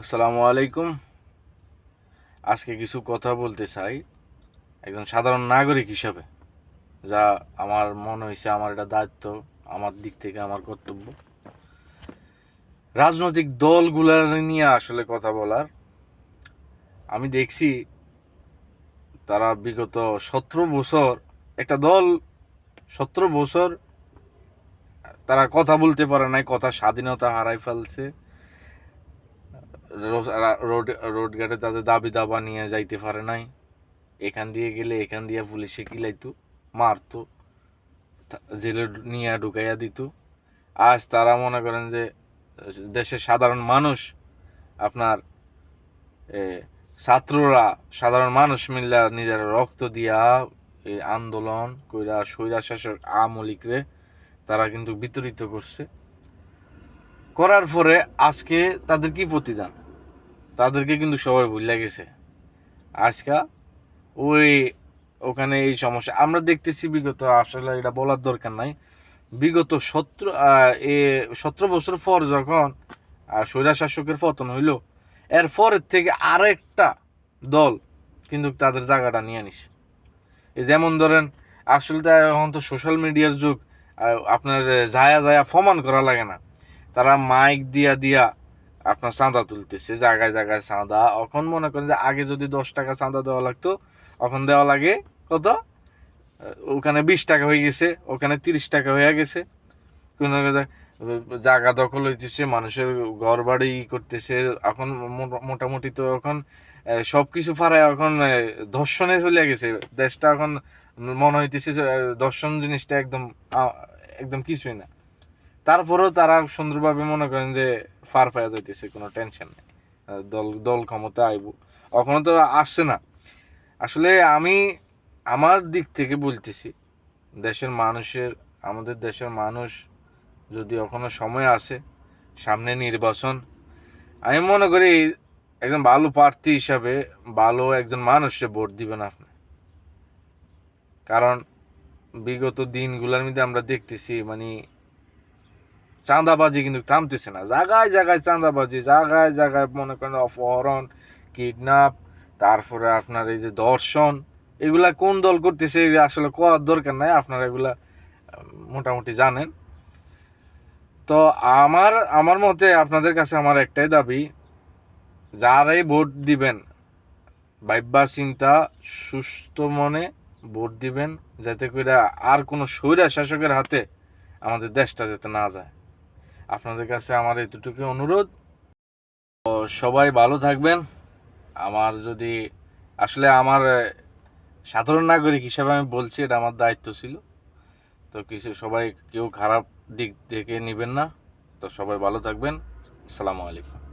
আসসালামু আলাইকুম। আজকে কিছু কথা বলতে চাই। একজন সাধারণ নাগরিক হিসাবে, যা আমার মনে হয়েছে আমার এটা দায়িত্ব, আমার দিক থেকে আমার কর্তব্য। রাজনৈতিক দলগুলার নিয়ে আসলে কথা বলার। আমি দেখছি তারা বিগত সতেরো বছর, একটা দল সতেরো বছর, তারা কথা বলতে পারে নাই, কথা স্বাধীনতা হারাই ফেলছে। রোড ঘাটে তাদের দাবি দাবা নিয়ে যাইতে পারে নাই। এখান দিয়ে গেলে এখান দিয়ে পুলিশে কিলাইতো মারতো। জেলে নিয়ে ঢুকাইয়া দিত। আজ তারা মনে করেন যে, দেশের সাধারণ মানুষ, আপনার ছাত্ররা, সাধারণ মানুষ মিল্লা নিজের রক্ত দিয়া এই আন্দোলন কইরা স্বৈরা শাসক আমলিকরে তারা কিন্তু বিতরিত করছে। করার পরে আজকে তাদের কি প্রতিদান? তাদেরকে কিন্তু সবাই ভুল গেছে। আজকা ওই ওখানে এই সমস্যা। আমরা দেখতেছি বিগত, আসলে এটা বলার দরকার নাই। বিগত সতেরো এ সতেরো বছর পর যখন স্বৈরা শাসকের পতন হইল, এর পরের থেকে আরেকটা দল কিন্তু তাদের জায়গাটা নিয়ে নিছে। যেমন ধরেন, আসলে তো এখন তো সোশ্যাল মিডিয়ার যুগ আপনার, যায়া যায়া প্রমাণ করা লাগে না। তারা মাইক দিয়া দিয়া আপনার চাঁদা তুলতেছে, জায়গায় জায়গায় চাঁদা। এখন মনে করেন যে আগে যদি দশ টাকা চাঁদা দেওয়া লাগতো, এখন দেওয়া লাগে কত? ওখানে বিশ টাকা হয়ে গেছে, ওখানে তিরিশ টাকা হয়ে গেছে। কোনো জায়গা দখল হইতেছে, মানুষের ঘর বাড়ি করতেছে। এখন মোটামুটি তো এখন সব কিছু পাড়ায় এখন ধর্ষণে চলে গেছে। দেশটা এখন মনে হইতেছে ধর্ষণ জিনিসটা একদম একদম কিছুই না। তারপরেও তারা সুন্দরভাবে মনে করেন যে ফার পাওয়া যাইতেছে, কোনো টেনশন নেই। দল দল ক্ষমতা আইব। এখনও তো আসছে না। আসলে আমি আমার দিক থেকে বলতেছি, দেশের মানুষের, আমাদের দেশের মানুষ যদি এখনও সময় আসে, সামনে নির্বাচন, আমি মনে করি একজন ভালো প্রার্থী হিসাবে ভালো একজন মানুষে ভোট দিবেন আপনি। কারণ বিগত দিনগুলোর মধ্যে আমরা দেখতেছি মানে চাঁদাবাজি কিন্তু থামতেছে না। জায়গায় জায়গায় চাঁদাবাজি, জায়গায় জায়গায় মনে করেন অপহরণ কিডন্যাপ তারপরে আপনার এই যে দর্শন এগুলা কোন দল করতেছে আসলে কোয়ার দরকার নাই, আপনারা এগুলা মোটামুটি জানেন। তো আমার আমার মতে আপনাদের কাছে আমার একটাই দাবি, যারাই ভোট দিবেন, ভাইবা চিন্তা, সুস্থ মনে ভোট দিবেন, যাতে করে আর কোনো স্বৈরা শাসকের হাতে আমাদের দেশটা যাতে না যায়। আপনাদের কাছে আমার এতটুকু অনুরোধ। সবাই ভালো থাকবেন। আমার যদি, আসলে আমার সাধারণ নাগরিক হিসাবে আমি বলছি, এটা আমার দায়িত্ব ছিল। তো কিছু সবাই কেউ খারাপ দিক দেখে নেবেন না। তো সবাই ভালো থাকবেন। আসসালামু আলাইকুম।